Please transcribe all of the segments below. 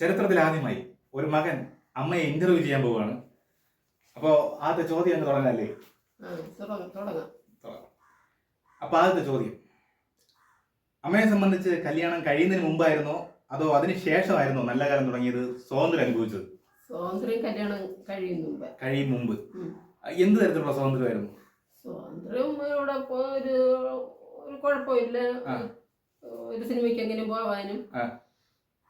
ചരിത്രത്തിൽ ആദ്യമായി ഒരു മകൻ അമ്മയെ ഇന്റർവ്യൂ ചെയ്യാൻ പോവുകയാണ്. അപ്പോ ആദ്യത്തെ ചോദ്യം അങ്ങ് തുടങ്ങാല്ലേ? അപ്പൊ ആദ്യത്തെ ചോദ്യം. അമ്മയെ സംബന്ധിച്ച് കല്യാണം കഴിയുന്നതിന് മുമ്പായിരുന്നോ? അതോ അതിന് ശേഷമായിരുന്നോ നല്ല കാലം തുടങ്ങിയത് സ്വാതന്ത്ര്യം അനുഭവിച്ചത്? സ്വാതന്ത്ര്യം കല്യാണം കഴിയും മുമ്പ്. കഴിയും മുമ്പ്. എന്ത് തരത്തിലുള്ള സ്വാതന്ത്ര്യമായിരുന്നു? സ്വാതന്ത്ര്യം ഇവിടെ ഒരു ഒരു കുഴപ്പമില്ല. ഒരു സിനിമയ്ക്ക് എങ്ങനെ പോവാനും.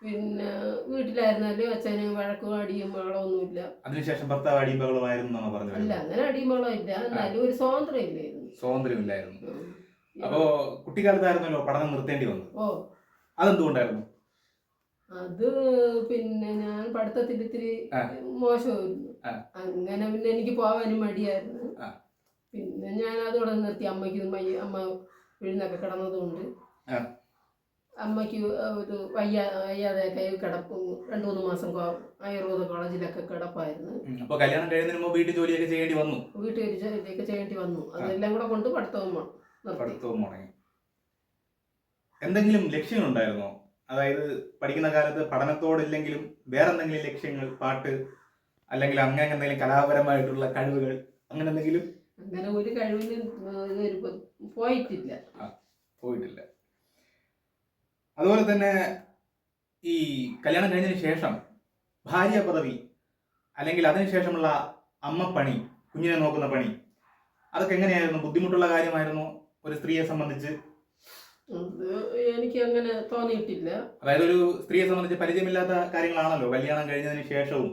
പിന്നെ വീട്ടിലായിരുന്നാലും അച്ഛന് വഴക്കും അടിയും ബഹളമൊന്നുമില്ല അതിനുശേഷം ഭർത്താവ് അടിയമ്പകളുമായിരുന്നു പറഞ്ഞു അല്ല അങ്ങനെ അടിയും ബഹളം ഇല്ല. എന്നാലും ഒരു സ്വാതന്ത്ര്യം ഇല്ലായിരുന്നു. സ്വാതന്ത്ര്യം ഇല്ലായിരുന്നു. അപ്പോ കുട്ടിക്കാലത്തായിരുന്നല്ലോ പഠനം നിർത്തേണ്ടി വന്നു ഓ. അതെന്തുകൊണ്ടായിരുന്നു? അത് പിന്നെ ഞാൻ പഠിത്തത്തിൽ ഇത്തിരി. മോശമായിരുന്നു. അങ്ങനെ പിന്നെ എനിക്ക് പോവാനും മടിയായിരുന്നു. പിന്നെ ഞാൻ അതോടെ നിർത്തി അമ്മയ്ക്ക് അമ്മ വിഴുന്നൊക്കെ കിടന്നതുകൊണ്ട്. അമ്മയ്ക്ക് ഒരു വയ്യ വയ്യാതെയൊക്കെ കിടപ്പ് രണ്ടു മൂന്ന് മാസം കോ- ആയുർവേദ കോളേജിലൊക്കെ കിടപ്പായിരുന്നു. അപ്പോൾ അപ്പൊ കല്യാണം കഴിയുന്നതിന് മുമ്പ് വീട്ടിൽ ജോലിയൊക്കെ ചെയ്യേണ്ടി വന്നു? വീട്ടിൽ ജോലിയൊക്കെ ചെയ്യേണ്ടി വന്നു. അതെല്ലാം കൂടെ കൊണ്ട് പഠിത്തവും പഠിത്തവും മുടങ്ങി. എന്തെങ്കിലും ലക്ഷ്യങ്ങളുണ്ടായിരുന്നോ? അതായത് പഠിക്കുന്ന കാലത്ത് പഠനത്തോടില്ലെങ്കിലും വേറെ എന്തെങ്കിലും ലക്ഷ്യങ്ങൾ പാട്ട് അല്ലെങ്കിൽ അങ്ങനെ എന്തെങ്കിലും കലാപരമായിട്ടുള്ള കഴിവുകൾ അങ്ങനെ എന്തെങ്കിലും? അങ്ങനെ ഒരു കഴിവിനും പോയിട്ടില്ല. പോയിട്ടില്ല. അതുപോലെ തന്നെ ഈ കല്യാണം കഴിഞ്ഞതിന് ശേഷം ഭാര്യ പദവി അല്ലെങ്കിൽ അതിനുശേഷമുള്ള അമ്മപ്പണി കുഞ്ഞിനെ നോക്കുന്ന പണി അതൊക്കെ എങ്ങനെയായിരുന്നു? ബുദ്ധിമുട്ടുള്ള കാര്യമായിരുന്നു ഒരു സ്ത്രീയെ സംബന്ധിച്ച്? എനിക്ക് അങ്ങനെ തോന്നിയിട്ടില്ല. അതായത് ഒരു സ്ത്രീയെ സംബന്ധിച്ച് പരിചയമില്ലാത്ത കാര്യങ്ങളാണല്ലോ. കല്യാണം കഴിഞ്ഞതിന് ശേഷവും.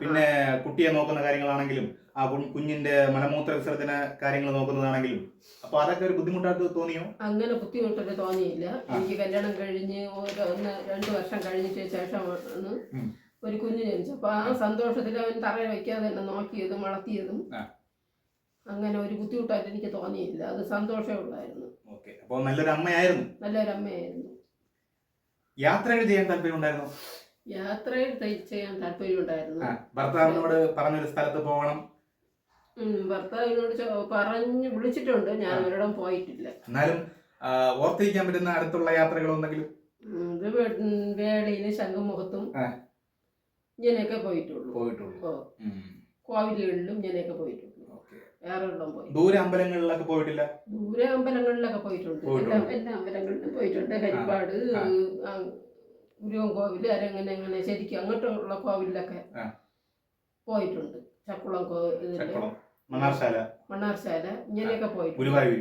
പിന്നെ കുട്ടിയെ നോക്കുന്ന കാര്യങ്ങളാണെങ്കിലും ആ കുഞ്ഞിന്റെ മലമൂത്ര വിസർജന കാര്യങ്ങൾ നോക്കുന്നതാണെങ്കിലും. അപ്പൊ അതൊക്കെ ഒരു ബുദ്ധിമുട്ടായിട്ട് തോന്നിയോ? അങ്ങനെ ബുദ്ധിമുട്ടൊക്കെ തോന്നിയില്ല. എനിക്ക് കല്യാണം കഴിഞ്ഞ് ഒരു ഒന്ന് രണ്ട് വർഷം കഴിഞ്ഞിട്ട് ശേഷമാണ് ഒരു കുഞ്ഞ് ജനിച്ചു അപ്പൊ ആ സന്തോഷത്തിൽ അവൻ തറയെ വെക്കാതെ തന്നെ നോക്കിയതും വളർത്തിയതും. അങ്ങനെ ഒരു ബുദ്ധിമുട്ടായിട്ട് എനിക്ക് തോന്നിയില്ല. അത് സന്തോഷമേ ഉള്ളായിരുന്നു. ഓക്കെ. അപ്പോൾ നല്ലൊരു അമ്മയായിരുന്നു. നല്ലൊരു അമ്മയായിരുന്നു. യാത്രകൾ ചെയ്യാൻ താല്പര്യം ഉണ്ടായിരുന്നു? യാത്രയിൽ ചെയ്യാൻ താല്പര്യമുണ്ടായിരുന്നു ഭർത്താവിനോട് പറഞ്ഞൊരു സ്ഥലത്ത് പോകണം. ഭർത്താവിനോട് പറഞ്ഞു വിളിച്ചിട്ടുണ്ട്. ഞാൻ. അവരോടും പോയിട്ടില്ല. എന്നാലും ഓർത്തിരിക്കാൻ പറ്റുന്ന അടുത്തുള്ള യാത്രകൾ എന്തെങ്കിലും? ഇത് വേളയിലും ശംഖുമുഖത്തും. ഇങ്ങനെയൊക്കെ പോയിട്ടുള്ളൂ. പോയിട്ടുള്ളൂ. കോവിലുകളിലും ഇങ്ങനെയൊക്കെ പോയിട്ടുള്ളൂ. വേറെ എവിടെയും പോയി. ദൂരെ അമ്പലങ്ങളിലൊക്കെ പോയിട്ടില്ല? ദൂരെ അമ്പലങ്ങളിലൊക്കെ പോയിട്ടുണ്ട്. എല്ലാ എല്ലാ അമ്പലങ്ങളിലും പോയിട്ടുണ്ട്. ഹരിപ്പാട് ഗുരുവൻ കോവിൽ അരങ്ങനെ അങ്ങനെ ശരിക്കും അങ്ങോട്ടുള്ള കോവിലൊക്കെ പോയിട്ടുണ്ട്. ചക്കുളം കോവിൽ ചക്കുളം. മണ്ണാർശാല. മണ്ണാർശാല ഇങ്ങനെയൊക്കെ പോയിട്ടുണ്ട്. ഗുരുവായൂർ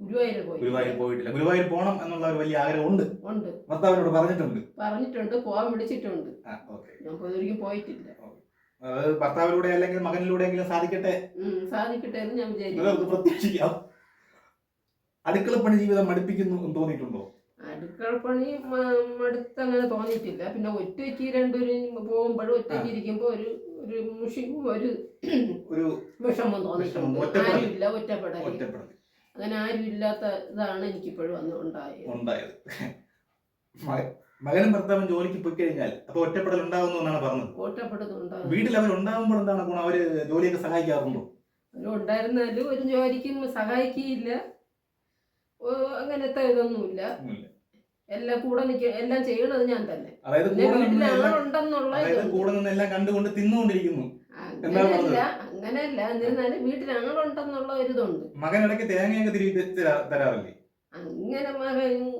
ഗുരുവായൂർ പോയി. ഗുരുവായൂർ പോയിട്ടില്ല. ഗുരുവായൂർ പോകണം എന്നുള്ള ഒരു വലിയ ആഗ്രഹം ഉണ്ട്. ഉണ്ട് ഭർത്താവിനോട് പറഞ്ഞിട്ടുണ്ട്. പറഞ്ഞിട്ടുണ്ട്. പോവാൻ വിളിച്ചിട്ടുണ്ട്. ഞാൻ ഒരിക്കലും പോയിട്ടില്ല. അത് ഭർത്താവിലൂടെ അല്ലെങ്കിൽ മകനിലൂടെയെങ്കിലും സാധിക്കട്ടെ? സാധിക്കട്ടെ എന്ന് ഞാൻ വിചാരിക്കുന്നു. പ്രതീക്ഷിക്കാം. അടുക്കളപ്പണി ജീവിതം മടുപ്പിക്കുന്നു എന്ന് തോന്നിയിട്ടുണ്ടോ? അടുക്കളപ്പണി മടുത്ത് അങ്ങനെ തോന്നിയിട്ടില്ല. പിന്നെ ഒറ്റയ്ക്ക് രണ്ടുപേരും പോകുമ്പോഴും ഒറ്റയ്ക്ക് ഇരിക്കുമ്പോൾ ഒരു ഒരു മുഷി ഒരു ഒരു വിഷമം തോന്നിയിട്ടുണ്ട്. ഒറ്റപ്പെടൽ. ആരുമില്ല ഒറ്റപ്പെടൽ. ഒറ്റപ്പെടൽ. അങ്ങനെ ആരും ഇല്ലാത്ത ഇതാണ് എനിക്കിപ്പോഴും അന്ന് ഉണ്ടായത്. ഉണ്ടായത്. മകനും ഭർത്താവും ജോലിക്ക് പോയി കഴിഞ്ഞാൽ അപ്പൊ ഒറ്റപ്പെടൽ ഉണ്ടാവുന്നു എന്നാണ് പറഞ്ഞത്. വീട്ടിൽ അവർ ഉണ്ടാവുമ്പോൾ എന്താണ് ഗുണം? അവർ ജോലിയൊക്കെ സഹായിക്കാറുണ്ടോ? ഉണ്ടായിരുന്നാലും ഒരു ജോലിക്കും സഹായിക്കില്ല അങ്ങനത്തെ ഇതൊന്നുമില്ല. എല്ലാം കൂടെ നിൽക്കുക എല്ലാം ചെയ്യണത് ഞാൻ തന്നെ. അതായത് കൂടെ നിന്ന് എല്ലാം കണ്ടുകൊണ്ട് തിന്നുകൊണ്ടിരിക്കുന്നു. അങ്ങനെയല്ല അങ്ങനെയല്ല. എന്നിരുന്നാലും വീട്ടിൽ ആളുണ്ടെന്നുള്ള ഒരു ഇതുണ്ട്. മകൻ ഇടയ്ക്ക് തേങ്ങയൊക്കെ തിരികെ തരാ- തരാറില്ലേ? അങ്ങനെ മകൻ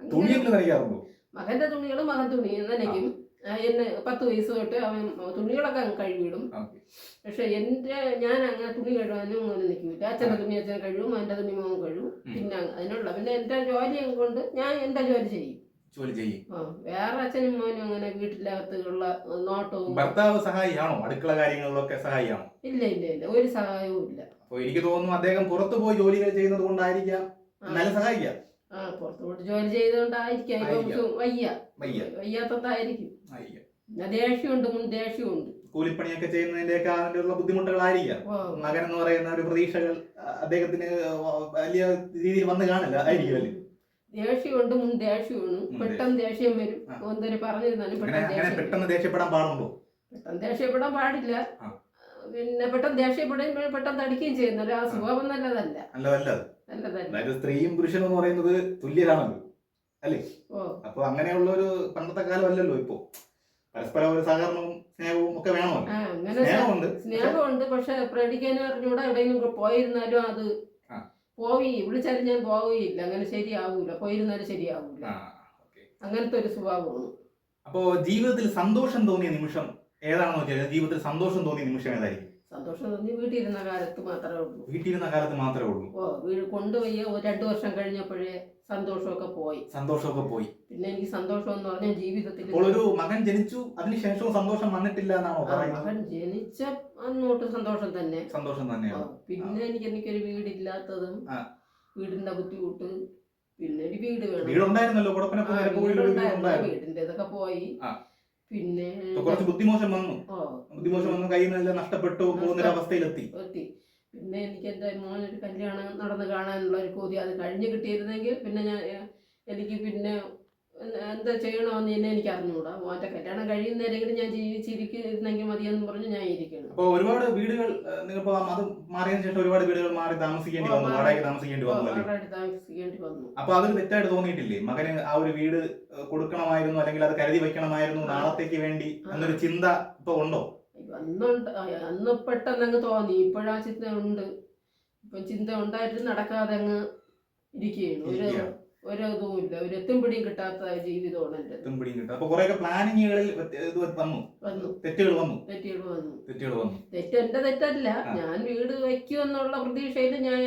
തുണിയൊക്കെ നനയ്ക്കാറുണ്ടോ? മകന്റെ തുണികൾ മകൻ തുണി. നനയ്ക്കും. എന്നെ പത്ത് വയസ്സ് തൊട്ട് അവൻ തുണികളൊക്കെ ഓക്കെ. പക്ഷെ എന്റെ ഞാൻ അങ്ങനെ തുണി കഴുകാനും അങ്ങനെ നിൽക്കില്ല അച്ഛന്റെ തുണി അച്ഛൻ കഴുകും അവന്റെ തുണി മോൻ കഴുകും. പിന്നെ അതിനുള്ള പിന്നെ എന്റെ ജോലി കൊണ്ട് ഞാൻ എന്റെ ജോലി ചെയ്യും. ജോലി ചെയ്യും. ആ വേറെ അച്ഛനും മോനും അങ്ങനെ വീട്ടിലകത്തുള്ള നോട്ടവും. ഭർത്താവ് സഹായിയാണോ? അടുക്കള കാര്യങ്ങളിലൊക്കെ സഹായിയാണോ? ഇല്ല ഇല്ല ഇല്ല. ഒരു സഹായവും ഇല്ല. അപ്പൊ എനിക്ക് തോന്നുന്നു അദ്ദേഹം പുറത്തു പോയി ജോലികൾ ചെയ്യുന്നത് കൊണ്ടായിരിക്കാം. നല്ല സഹായിക്കാം. ആ പുറത്തോട്ട് ജോലി ചെയ്തുകൊണ്ടായിരിക്കാം ഇപ്പൊ വയ്യ. വയ്യ. വയ്യാത്തതായിരിക്കും. ദേഷ്യമുണ്ട് മുൻ ദേഷ്യമുണ്ട്. കൂലിപ്പണിയൊക്കെ ചെയ്യുന്നതിന്റെയൊക്കെ അതിനുള്ള ബുദ്ധിമുട്ടുകളായിരിക്കാം. മകൻ എന്ന് പറയുന്ന ഒരു പ്രതീക്ഷകൾ അദ്ദേഹത്തിന് വലിയ രീതിയിൽ വന്നു കാണില്ല ആയിരിക്കും അല്ലേ? ദേഷ്യമുണ്ട് മുൻ ദേഷ്യമാണ്. പെട്ടെന്ന് ദേഷ്യം. വരും. പറഞ്ഞിരുന്നാലും പെട്ടെന്ന് ദേഷ്യപ്പെടാൻ പാടുണ്ടോ? പെട്ടെന്ന് ദേഷ്യപ്പെടാൻ പാടില്ല. പിന്നെ പെട്ടെന്ന് ദേഷ്യപ്പെടുകയും പെട്ടെന്ന് അടിക്കുകയും ചെയ്യുന്ന ഒരു സ്വഭാവം നല്ലതല്ല. നല്ലതല്ല. സ്ത്രീയും പുരുഷനും എന്ന് പറയുന്നത് തുല്യരാണല്ലോ അല്ലേ? അപ്പൊ അങ്ങനെയുള്ള ഒരു പണ്ടത്തെ കാലം അല്ലല്ലോ ഇപ്പോ. പരസ്പരം ഒരു സഹകരണവും സ്നേഹവും ഒക്കെ വേണമല്ലോ. ആ സ്നേഹമുണ്ട് സ്നേഹമുണ്ട് പക്ഷെ പ്രേടിക്കാനും അറിഞ്ഞൂടെ എവിടെയെങ്കിലും പോയിരുന്നാലും അത് ആ. പോയി വിളിച്ചാലും ഞാൻ പോവുകയില്ല. അങ്ങനെ ശരിയാവൂല. പോയിരുന്നാലും ശരിയാവൂല. ആ അങ്ങനത്തെ ഒരു സ്വഭാവമാണ് അപ്പോ ജീവിതത്തിൽ സന്തോഷം തോന്നിയ നിമിഷം ഏതാണെന്ന് വെച്ചാൽ ജീവിതത്തിൽ സന്തോഷം തോന്നിയ നിമിഷം ഏതായിരിക്കും? സന്തോഷം തോന്നി വീട്ടിലിരുന്ന കാലത്ത് മാത്രമേ ഉള്ളൂ. വീട്ടിലിരുന്ന കാലത്ത് മാത്രമേ ഉള്ളൂ. ഓ വീട് കൊണ്ടുപോയി രണ്ടു വർഷം കഴിഞ്ഞപ്പോഴേ സന്തോഷമൊക്കെ പോയി. സന്തോഷമൊക്കെ പോയി. പിന്നെ എനിക്ക് സന്തോഷം എന്ന് പറഞ്ഞാൽ ജീവിതത്തിൽ ഒരു മകൻ ജനിച്ചു അതിനുശേഷവും സന്തോഷം വന്നിട്ടില്ല എന്നാണോ മകൻ ജനിച്ച അന്നോട്ട് സന്തോഷം തന്നെ. സന്തോഷം തന്നെ തന്നെയാണ് പിന്നെ എനിക്ക് എനിക്കൊരു വീടില്ലാത്തതും. വീടിന്റെ ബുദ്ധിമുട്ട് പിന്നെ ഒരു വീട് വേണം. വീടുണ്ടായിരുന്നല്ലോ വീടിന്റെ ഇതൊക്കെ പോയി. പിന്നെ കുറച്ച് ബുദ്ധിമോശം വന്നു. ബുദ്ധിമോശം വന്നു കയ്യിൽ നിന്നെല്ലാം നഷ്ടപ്പെട്ടു പോകുന്ന അവസ്ഥയിലെത്തി. പിന്നെ എനിക്ക് എന്റെ മോനൊരു കല്യാണം നടന്ന് കാണാനുള്ള ഒരു കൊതി അത് കഴിഞ്ഞ് കിട്ടിയിരുന്നെങ്കിൽ പിന്നെ ഞാൻ എനിക്ക് പിന്നെ എന്ത് ചെയ്യണമെന്ന് തന്നെ എനിക്ക് അറിഞ്ഞുകൂടാ മോന്റെ കല്യാണം കഴിയുന്നവരെങ്കിലും ഞാൻ ജീവിച്ചിരിക്കുന്നെങ്കിൽ മതിയെന്ന് പറഞ്ഞ് ഞാൻ ഇരിക്കണം അപ്പൊ ഒരുപാട് വീടുകൾ നിങ്ങളിപ്പോ അത് മാറിയതിനു ശേഷം ഒരുപാട് വീടുകൾ മാറി താമസിക്കേണ്ടി വന്നു. വാടകയ്ക്ക് താമസിക്കേണ്ടി വന്നു താമസിക്കേണ്ടി വന്നു. അപ്പൊ അതൊരു തെറ്റായിട്ട് തോന്നിയിട്ടില്ലേ? മകന് ആ ഒരു വീട് കൊടുക്കണമായിരുന്നു അല്ലെങ്കിൽ അത് കരുതി വെക്കണമായിരുന്നു. നാളത്തേക്ക് വേണ്ടി എന്നൊരു ചിന്ത ഇപ്പൊ ഉണ്ടോ? അന്നുണ്ട് അന്ന് പെട്ടെന്ന് അങ്ങ് തോന്നി. ഇപ്പോഴാ ചിന്ത ഉണ്ട് ഇപ്പൊ ചിന്ത ഉണ്ടായിട്ട് നടക്കാതെ അങ്ങ് ഇരിക്കുകയാണ്. ഒരു ഇരിക്കുകയാണ്. ഒരു ഇതുമില്ല ഒരു എത്തും പിടിയും കിട്ടാത്ത ജീവിതമാണ് എന്റെ എത്തും പിടിയും കിട്ടും. അപ്പൊ കുറെ പ്ലാനിങ്ങുകളിൽ ഇത് വന്നു. വന്നു. തെറ്റുകൾ വന്നു. തെറ്റുകൾ വന്നു. തെറ്റുകൾ വന്നു. തെറ്റ് എന്റെ തെറ്റല്ല. ഞാൻ വീട് വയ്ക്കുമെന്നുള്ള പ്രതീക്ഷയിൽ ഞാൻ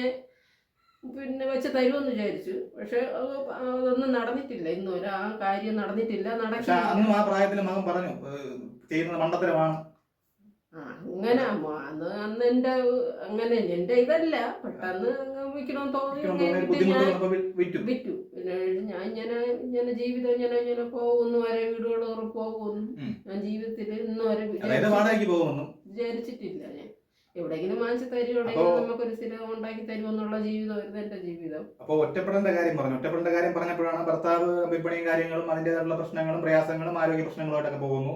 പിന്നെ വെച്ച് തരുമെന്ന് വിചാരിച്ചു. പക്ഷെ അതൊന്നും നടന്നിട്ടില്ല. ഇന്ന് ഒരു ആ കാര്യം നടന്നിട്ടില്ല നടക്കില്ല. അന്നും ആ പ്രായത്തിൽ മകൻ പറഞ്ഞു ചെയ്യുന്നത് മണ്ടത്തരമാണ്. അങ്ങനെ അന്ന് അന്ന് എന്റെ അങ്ങനെ എന്റെ ഇതല്ല. പെട്ടെന്ന് വിൽക്കണമെന്ന് തോന്നി ഞാൻ വിറ്റു. പിന്നെ ഞാൻ ഇങ്ങനെ ഇങ്ങനെ ജീവിതം ഇങ്ങനെ ഇങ്ങനെ പോകുന്നു. വരെ വീടുകൾ പോകുന്നു. ഞാൻ ജീവിതത്തിൽ ഇന്ന് വരെ വിചാരിച്ചിട്ടില്ല ഞാൻ. എവിടെങ്കിലും വാങ്ങിച്ചു തരും എവിടെയെങ്കിലും നമുക്കൊരു സ്ഥിരം ഉണ്ടാക്കി തരുമെന്നുള്ള ജീവിതം എന്റെ ജീവിതം. അപ്പോൾ ഒറ്റപ്പെടേണ്ട കാര്യം പറഞ്ഞു. ഒറ്റപ്പെടേണ്ട കാര്യം പറഞ്ഞപ്പോഴാണ് ഭർത്താവ് വിപണിയും കാര്യങ്ങളും അതിന്റെതായിട്ടുള്ള പ്രശ്നങ്ങളും പ്രയാസങ്ങളും ആരോഗ്യ പ്രശ്നങ്ങളുമായിട്ടൊക്കെ പോകുന്നു.